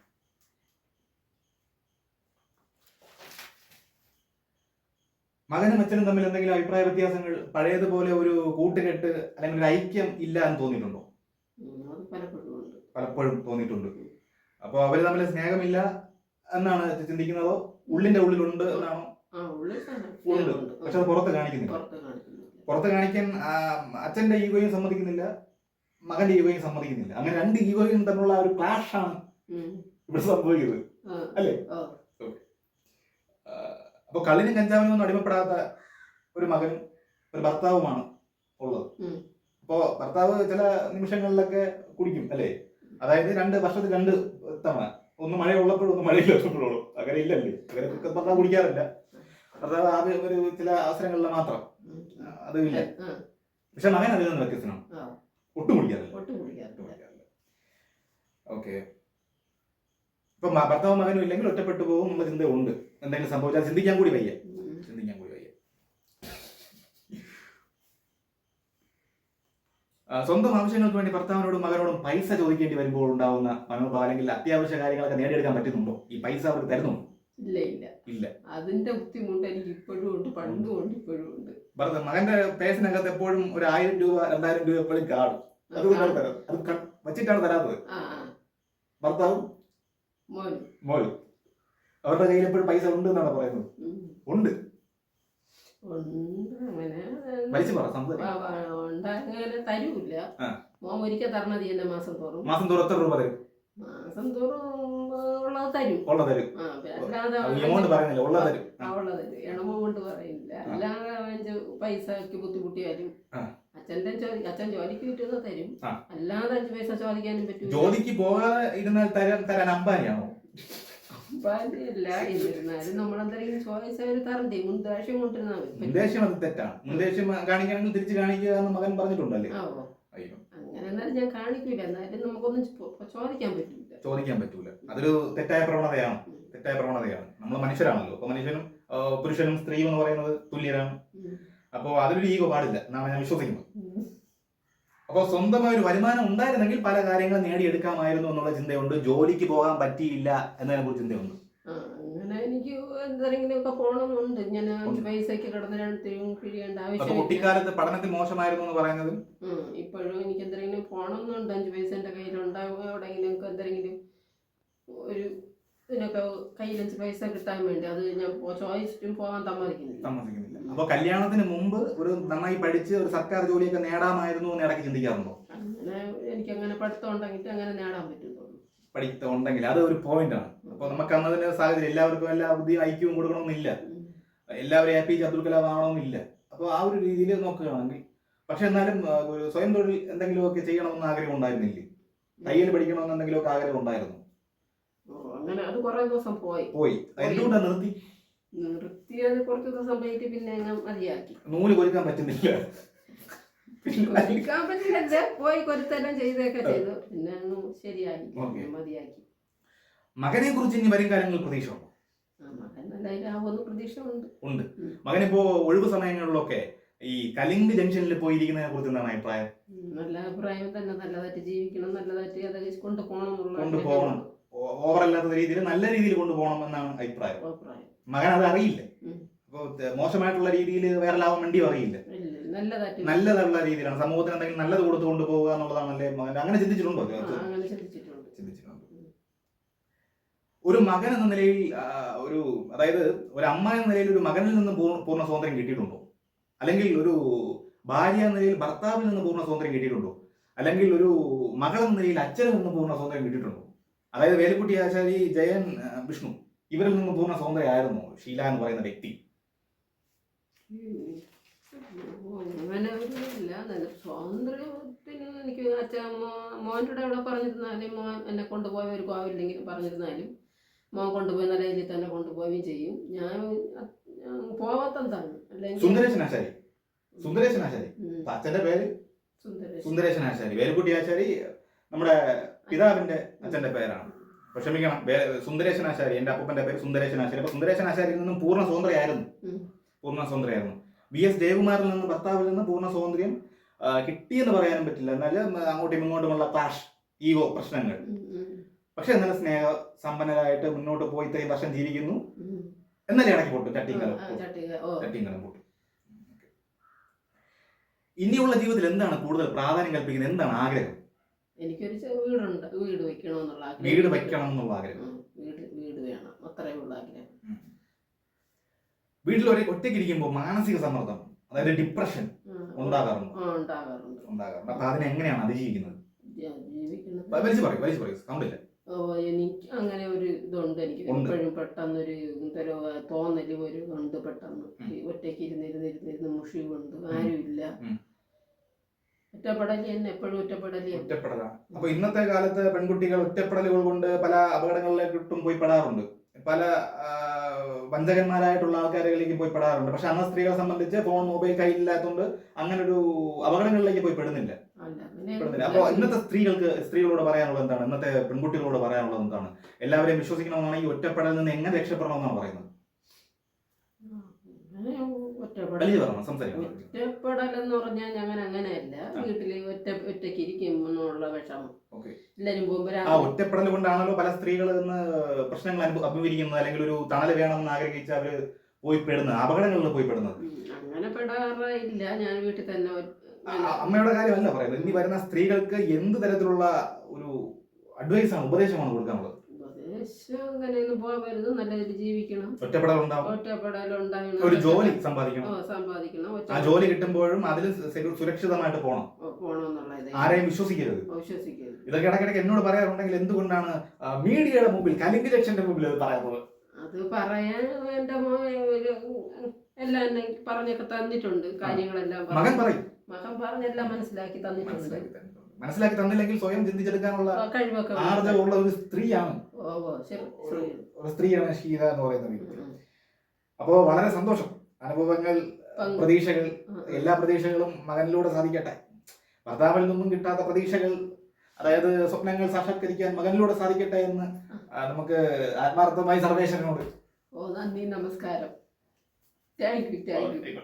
മകനും അച്ഛനും തമ്മിൽ എന്തെങ്കിലും അഭിപ്രായ വ്യത്യാസങ്ങൾ പഴയതുപോലെ ഒരു കൂട്ടുകെട്ട് അല്ലെങ്കിൽ ഒരു ഐക്യം ഇല്ല എന്ന് തോന്നിയിട്ടുണ്ടോ? പലപ്പോഴും തോന്നിയിട്ടുണ്ട്. അപ്പോൾ അവർ തമ്മിൽ സ്നേഹമില്ല എന്നാണ് ചിന്തിക്കുന്നതോ? ഉള്ളിന്റെ ഉള്ളിലുണ്ട് എന്നാണോ? ഉണ്ട്. പക്ഷെ അത് പുറത്ത് കാണിക്കുന്നില്ല. പുറത്ത് കാണിക്കാൻ അച്ഛന്റെ ഈഗോയും സമ്മതിക്കുന്നില്ല മകന്റെ ഈഗോയും സമ്മതിക്കുന്നില്ല. അങ്ങനെ രണ്ട് ഈഗോയും തമ്മിലുള്ള ഒരു ക്ലാഷാണ് ഇവിടെ സംഭവിക്കുന്നത്. അല്ലേ. അപ്പോൾ കള്ളിനും കഞ്ചാവിനും ഒന്നും അടിമപ്പെടാത്ത ഒരു മകനും ഒരു ഭർത്താവുമാണ് ഉള്ളത്. അപ്പോ അപ്പോൾ ഭർത്താവ് ചില നിമിഷങ്ങളിലൊക്കെ കുടിക്കും അല്ലേ? അതായത് രണ്ട് വർഷത്തിൽ രണ്ട് തവണ. ഒന്ന് മഴ ഉള്ളപ്പോഴും ഒന്ന് മഴയില്ലാത്തപ്പോഴും അങ്ങനെ ഇല്ലല്ലേ? അങ്ങനെ ഭർത്താവ് കുടിക്കാറില്ല. ഭർത്താവ് ആദ്യം ഒരു ചില അവസരങ്ങളിൽ മാത്രം. അത് ഇല്ല. പക്ഷെ മകൻ അതിൽ നിന്ന് വ്യത്യസ്തനാണ്. ഒട്ടും കുടിക്കാറില്ല. ഒട്ടും കുടിക്കാറില്ല. ഓക്കെ. ഇപ്പൊ ഭർത്താവ് മകനും ഇല്ലെങ്കിൽ ഒറ്റപ്പെട്ടു പോകും എന്നുള്ള ചിന്ത ഉണ്ട്. എന്തെങ്കിലും സംഭവിച്ചാൽ ചിന്തിക്കാൻ കൂടി വയ്യ. ചിന്തിക്കാൻ കൂടി വയ്യ. സ്വന്തം ആവശ്യങ്ങൾക്ക് വേണ്ടി ഭർത്താവിനോടും മകനോടും പൈസ ചോദിക്കേണ്ടി വരുമ്പോൾ ഉണ്ടാവുന്ന മനോഭാവം അല്ലെങ്കിൽ അത്യാവശ്യ കാര്യങ്ങളൊക്കെ നേടിയെടുക്കാൻ പറ്റുന്നുണ്ടോ? ഈ പൈസ അവർക്ക് തരുന്നു ഇല്ല ഇല്ല. ഇല്ല. അതിന്റെ ബുദ്ധിമുട്ട് എനിക്ക് ഇപ്പോഴും ഉണ്ട് പണ്ടും ഉണ്ട് ഇപ്പോഴും ഉണ്ട്. ഭർത്താവ് മകന്റെ പേഴ്സിനകത്ത് എപ്പോഴും ഒരു ആയിരം രൂപ രണ്ടായിരം രൂപ എപ്പോഴും കാണും. അതുകൊണ്ടാണ് തരാം അത് വെച്ചിട്ടാണ് തരാത്തത്. ഭർത്താവും മോളും അവരുടെ കയ്യിൽ എപ്പോഴും പൈസ ഉണ്ട് എന്നാണ് പറയുന്നത്. ഉണ്ട്. തരൂല്ല. മോൻ ഒരിക്കൽ തരണത് മാസം തോറും. മാസം തോറും എത്ര രൂപ തരും? മാസം തോറും ഉള്ളത് തരും. തരും. അല്ലാതെ പറയുന്നില്ല തരും. കൊണ്ട് അല്ലാതെ പൈസക്ക് ബുദ്ധിമുട്ടിയാലും ആ. അച്ഛന്റെ അച്ഛൻ ജോലിക്ക് കിട്ടുന്നത് തരും. അല്ലാതെ അഞ്ചു പൈസ ചോദിക്കാനും പറ്റും ജോലിക്ക് പോകാതെ ഇരുന്നാൽ തരാൻ തരാൻ അമ്പാനിയാണോ എന്നിരുന്നാലും നമ്മളെന്തെങ്കിലും തരണ്ടേ? കൊണ്ടിരുന്നാൽ. മുൻദേഷ്യം അത് തെറ്റാണ്. മുൻദേഷ്യം കാണിക്കുകയാണെങ്കിൽ തിരിച്ചു കാണിക്കുക എന്ന് മകൻ പറഞ്ഞിട്ടുണ്ടല്ലേ? ആ അയ്യോ. അങ്ങനെ എന്നാലും ഞാൻ കാണിക്കൂല. എന്നാലും നമുക്കൊന്നും ചോദിക്കാൻ ചോദിക്കാൻ പറ്റൂല. അതൊരു തെറ്റായ പ്രവണതയാണ്. തെറ്റായ പ്രവണതയാണ്. നമ്മൾ മനുഷ്യരാണല്ലോ. അപ്പൊ മനുഷ്യനും പുരുഷനും സ്ത്രീയും എന്ന് പറയുന്നത് തുല്യരാണ്. അപ്പോൾ അതിലൊരു ഈഗോ പാടില്ല എന്നാണ് ഞാൻ വിശ്വസിക്കുന്നത്. അപ്പോൾ സ്വന്തമായ ഒരു വരുമാനം ഉണ്ടായിരുന്നെങ്കിൽ പല കാര്യങ്ങളും നേടിയെടുക്കാമായിരുന്നു എന്നുള്ള ചിന്തയുണ്ട്. ജോലിക്ക് പോകാൻ പറ്റിയില്ല എന്നതിനെ കുറിച്ച് ചിന്തയുണ്ട്. അങ്ങനെ എനിക്ക് എന്തെങ്കിലും ഒക്കെ പോകണമെന്നുണ്ട് ഇങ്ങനെ പൈസക്ക് കിടന്ന് രണ്ടത്തിനും കഴിയേണ്ട കുട്ടിക്കാലത്ത് പഠനത്തിൽ മോശമായിരുന്നു എന്ന് പറയുന്നത്? ഇപ്പോഴും എനിക്ക് എന്തെങ്കിലും പോകണമെന്നുണ്ട് അഞ്ച് പൈസ എന്റെ കയ്യിലുണ്ടാവുക എവിടെയെങ്കിലും എന്തെങ്കിലും ഒരു ഇതിനൊക്കെ കയ്യിൽ അഞ്ച് പൈസ കിട്ടാൻ വേണ്ടി അത് ഞാൻ ചോദിച്ചിട്ടും പോകാൻ സമ്മതിക്കുന്നില്ല. സമ്മതിക്കുന്നില്ല. അപ്പൊ കല്യാണത്തിന് മുമ്പ് ഒരു നന്നായി പഠിച്ച് ഒരു സർക്കാർ ജോലിയൊക്കെ നേടാമായിരുന്നു എന്ന് ഇടയ്ക്ക് ചിന്തിക്കാറുണ്ടോ? അങ്ങനെ എനിക്ക് അങ്ങനെ പഠിത്തം ഉണ്ടെങ്കിൽ അങ്ങനെ നേടാൻ പറ്റും പഠിത്തം ഉണ്ടെങ്കിൽ അത് ഒരു പോയിന്റ് ആണ്. അപ്പൊ നമുക്ക് അന്നതിന്റെ സാഹചര്യം എല്ലാവർക്കും എല്ലാ ബുദ്ധിയും ഐക്യവും കൊടുക്കണമെന്നില്ല. എല്ലാവരും A P J Abdul Kalam ആവണമെന്നില്ല അപ്പൊ ആ ഒരു രീതിയിൽ നോക്കുകയാണെങ്കിൽ പക്ഷെ എന്നാലും സ്വയം തൊഴിൽ എന്തെങ്കിലുമൊക്കെ ചെയ്യണമെന്ന് ആഗ്രഹം ഉണ്ടായിരുന്നില്ലേ? തയ്യൽ പഠിക്കണമെന്ന് എന്തെങ്കിലുമൊക്കെ ആഗ്രഹം ഉണ്ടായിരുന്നു? അങ്ങനെ അത് കുറെ ദിവസം പോയി. പോയി. എന്തുകൊണ്ടാ നിർത്തി? നിർത്തിയത് കുറച്ച് ദിവസം പോയിട്ട് പിന്നെ ഞാൻ മതിയാക്കി. നൂൽ കൊരുക്കാൻ പറ്റുന്നില്ല. കൊരുക്കാൻ പറ്റില്ല. പോയി കൊരുത്തരം ചെയ്തൊക്കെ ചെയ്തു. പിന്നെ അങ്ങ് ശരിയായി. മതിയാക്കി. മകനെ കുറിച്ച് ഇനി വരും കാലങ്ങളിൽ പ്രതീക്ഷ ഉണ്ടോ? മകൻ ഉണ്ട്. ഉം. മകനിപ്പോ ഒഴിവ് സമയങ്ങളിലൊക്കെ ഈ കലിംഗ് ജംഗ്ഷനിൽ പോയിരിക്കുന്നതിനെ കുറിച്ച് എന്താണ് അഭിപ്രായം? നല്ല അഭിപ്രായം തന്നെ. നല്ലതായിട്ട് ജീവിക്കണം നല്ലതായിട്ട് അതൊക്കെ കൊണ്ടുപോകണം കൊണ്ടുപോകണം. ഓവറല്ലാത്ത രീതിയിൽ നല്ല രീതിയിൽ കൊണ്ടുപോകണം എന്നാണ് അഭിപ്രായം. മകൻ അത് അറിയില്ല. അപ്പോൾ മോശമായിട്ടുള്ള രീതിയിൽ വേറെ ലാഭം വേണ്ടി അറിയില്ല നല്ലതുള്ള രീതിയിലാണ്. സമൂഹത്തിന് എന്തെങ്കിലും നല്ലത് കൊടുത്തു കൊണ്ടുപോകുക എന്നുള്ളതാണല്ലേ മകൻ. അങ്ങനെ ചിന്തിച്ചിട്ടുണ്ടോ ചിന്തിച്ചിട്ടുണ്ട്. ഒരു മകൻ എന്ന നിലയിൽ ഒരു അതായത് ഒരു അമ്മ എന്ന നിലയിൽ ഒരു മകനിൽ നിന്ന് പൂർണ പൂർണ സ്വാതന്ത്ര്യം കിട്ടിയിട്ടുണ്ടോ? അല്ലെങ്കിൽ ഒരു ഭാര്യ എന്ന നിലയിൽ ഭർത്താവിൽ നിന്ന് പൂർണ സ്വാതന്ത്ര്യം കിട്ടിയിട്ടുണ്ടോ? അല്ലെങ്കിൽ ഒരു മകൾ എന്ന നിലയിൽ അച്ഛനിൽ നിന്ന് പൂർണ സ്വാതന്ത്ര്യം കിട്ടിയിട്ടുണ്ടോ? അതായത് വേലുക്കുട്ടി ആചാരി ജയൻ വിഷ്ണു ഇവരിൽ നിന്ന് പൂർണ സ്വാതന്ത്ര്യമായിരുന്നു ഷീല എന്ന് പറയുന്ന വ്യക്തി. അങ്ങനെ സ്വാതന്ത്ര്യത്തിന് എനിക്ക് അച്ഛൻ മോന്റെ അവിടെ പറഞ്ഞിരുന്നാലും മോൻ എന്നെ കൊണ്ടുപോയ ഒരു പറഞ്ഞിരുന്നാലും മോൻ കൊണ്ടുപോയി നല്ല രീതിയിൽ തന്നെ കൊണ്ടുപോവുകയും ചെയ്യും. ഞാൻ പോവാത്തെന്താണ് അല്ലെങ്കിൽ സുന്ദരേശൻ ആശാരി സുന്ദരേശൻ ആശാരി അച്ഛന്റെ പേര് സുന്ദരേശൻ. സുന്ദരേശൻ ആശാരി വേലുക്കുട്ടി ആശാരി നമ്മുടെ പിതാവിന്റെ അച്ഛന്റെ പേരാണ്. ക്ഷമിക്കണം സുന്ദരേശൻ ആശാരി എന്റെ അപ്പന്റെ പേര് സുന്ദരേശൻ ആശാരി അപ്പൊ സുന്ദരേശൻ ആശാരിയിൽ നിന്നും പൂർണ സ്വാതന്ത്ര്യമായിരുന്നു. പൂർണ സ്വാതന്ത്ര്യമായിരുന്നു. വി എസ് ജയകുമാറിൽ നിന്ന് ഭർത്താവിൽ നിന്ന് പൂർണ സ്വാതന്ത്ര്യം കിട്ടിയെന്ന് പറയാനും പറ്റില്ല. എന്നാലും അങ്ങോട്ടും ഇങ്ങോട്ടുമുള്ള ക്ലാഷ് ഈഗോ പ്രശ്നങ്ങൾ. പക്ഷെ എന്നാലും സ്നേഹ സമ്പന്നരായിട്ട് മുന്നോട്ട് പോയി ഇത്രയും വർഷം ജീവിക്കുന്നു. എന്നാലും ഇടയ്ക്ക് പൊട്ടും? ചട്ടിങ്കലം ചട്ടിങ്കലം പൊട്ടും. ഇനിയുള്ള ജീവിതത്തിൽ എന്താണ് കൂടുതൽ പ്രാധാന്യം കൽപ്പിക്കുന്നത്? എന്താണ് ആഗ്രഹം? എനിക്കൊരു വീടുണ്ട്. വീട് വെക്കണമെന്നുള്ള ആഗ്രഹം. വീട് വെക്കണമെന്നുള്ള ആഗ്രഹം. വീട് വീട് വേണം. അത്രേ ഉള്ള ആഗ്രഹം. വീട്ടിൽ ഒരേ ഒറ്റയ്ക്ക് ഇരിക്കുമ്പോൾ മാനസിക സമ്മർദ്ദം അതായത് ഡിപ്രഷൻ ഉണ്ടാകാറുണ്ട്? ആ ഉണ്ടാകാറുണ്ട്. ഉണ്ടാകാറുണ്ട്. അപ്പൊ അതിനെ എങ്ങനെയാണ് അതിജീവിക്കുന്നത് വലിച്ചു പറയും വലിച്ചു പറയും. എനിക്ക് അങ്ങനെ ഒരു ഇതുണ്ട്. എനിക്ക്. എപ്പോഴും പെട്ടെന്നൊരു എന്തോ തോന്നൽ ഒരു ഉണ്ട് പെട്ടെന്ന്. ഒറ്റയ്ക്ക് ഇരുന്നിരുന്നിരുന്നിരുന്ന് മുഷിവുണ്ട്. ആരുമില്ല. തന്നെ എപ്പോഴും ഒറ്റപ്പെടലാണ്. അപ്പൊ ഇന്നത്തെ കാലത്ത് പെൺകുട്ടികൾ ഒറ്റപ്പെടലുകൾ കൊണ്ട് പല അപകടങ്ങളിലേക്കും പോയി പെടാറുണ്ട്. പല വഞ്ചകന്മാരായിട്ടുള്ള ആൾക്കാരിലേക്ക് പോയി പെടാറുണ്ട്. പക്ഷെ അന്ന സ്ത്രീകളെ സംബന്ധിച്ച് ഫോൺ മൊബൈൽ കയ്യിലില്ലാത്തതുകൊണ്ട് അങ്ങനെ ഒരു അപകടങ്ങളിലേക്ക് പോയി പെടുന്നില്ല. അപ്പൊ ഇന്നത്തെ സ്ത്രീകൾക്ക് സ്ത്രീകളോട് പറയാനുള്ളത് എന്താണ്? ഇന്നത്തെ പെൺകുട്ടികളോട് പറയാനുള്ളത് എന്താണ്? എല്ലാവരെയും വിശ്വസിക്കണമെന്നാണ് ഈ ഒറ്റപ്പെടലിൽ നിന്ന് എങ്ങനെ രക്ഷപ്പെടണമെന്നാണ് പറയുന്നത്? ഒറ്റപ്പെടൽ. എന്ന് പറയണം സംസാരിക്കണം പറഞ്ഞാൽ ഞങ്ങൾ അങ്ങനെയല്ല. വീട്ടിൽ ഒറ്റ ഒറ്റയ്ക്ക് ഇരിക്കുമെന്നുള്ള വിഷമം. എല്ലാരും പോകുമ്പോൾ ആ ഒറ്റപ്പെടൽ കൊണ്ടാണല്ലോ പല സ്ത്രീകൾ ഇന്ന് പ്രശ്നങ്ങൾ അഭിമുഖീകരിക്കുന്നത്. അല്ലെങ്കിൽ ഒരു തണൽ വേണമെന്ന് ആഗ്രഹിച്ച് അവർ പോയി പെടുന്നത് അപകടങ്ങളിൽ പോയി പെടുന്നത് അങ്ങനെ പെടാറില്ല ഞാൻ വീട്ടിൽ തന്നെ അമ്മയുടെ കാര്യം അല്ല അമ്മയുടെ കാര്യമല്ല പറയുന്നത്. ഇനി വരുന്ന സ്ത്രീകൾക്ക് എന്ത് തരത്തിലുള്ള ഒരു അഡ്വൈസാണ് ആണ് ഉപദേശമാണ് കൊടുക്കാനുള്ളത്? ഉപദേശം അങ്ങനെയൊന്നും പോകരുത് നല്ല രീതിയിൽ ജീവിക്കണം. ഒറ്റപ്പെടൽ ഉണ്ടാവും ഒറ്റപ്പെടലുണ്ടാകണം ഒരു ജോലി സമ്പാദിക്കണം. ഓ, സമ്പാദിക്കണം. ഒറ്റ ആ ജോലി കിട്ടുമ്പോഴും അതിൽ സുരക്ഷിതമായിട്ട് പോകണം ഇത്. ആരെയും വിശ്വസിക്കരുത്. വിശ്വസിക്കരുത്. ഇതൊക്കെ ഇടയ്ക്കിടയ്ക്ക് എന്നോട് പറയാറുണ്ടെങ്കിൽ എന്തുകൊണ്ടാണ് ആ, മീഡിയയുടെ മുമ്പിൽ കലിംഗ് ജക്ഷന്റെ മുമ്പിൽ അത് പറയാറുള്ളത് അത് പറയാൻ എന്റെ മോൻ ഒരു എല്ലാം എന്നെ പറഞ്ഞൊക്കെ തന്നിട്ടുണ്ട്. കാര്യങ്ങളെല്ലാം മകൻ പറയും. മകൻ പറഞ്ഞെല്ലാം മനസ്സിലാക്കി തന്നിട്ടുണ്ട്. മനസ്സിലാക്കി തന്നില്ലെങ്കിൽ സ്വയം ചിന്തിച്ചെടുക്കാനുള്ള കഴിവൊക്കെ. ആർജവമുള്ള ഒരു സ്ത്രീയാണ് ഒരു സ്ത്രീയാണ് ഷീത എന്ന് പറയുന്ന ഉം. അപ്പോ വളരെ സന്തോഷം. അനുഭവങ്ങൾ പ്രതീക്ഷകൾ. എല്ലാ പ്രതീക്ഷകളും മകനിലൂടെ സാധിക്കട്ടെ. ഭർത്താവിൽ നിന്നും കിട്ടാത്ത പ്രതീക്ഷകൾ അതായത് സ്വപ്നങ്ങൾ സാക്ഷാത്കരിക്കാൻ മകനിലൂടെ സാധിക്കട്ടെ എന്ന് നമുക്ക് ആത്മാർത്ഥമായി സർവേശ്വരനോട് ഓ നന്ദി നമസ്കാരം. Thank you thank you.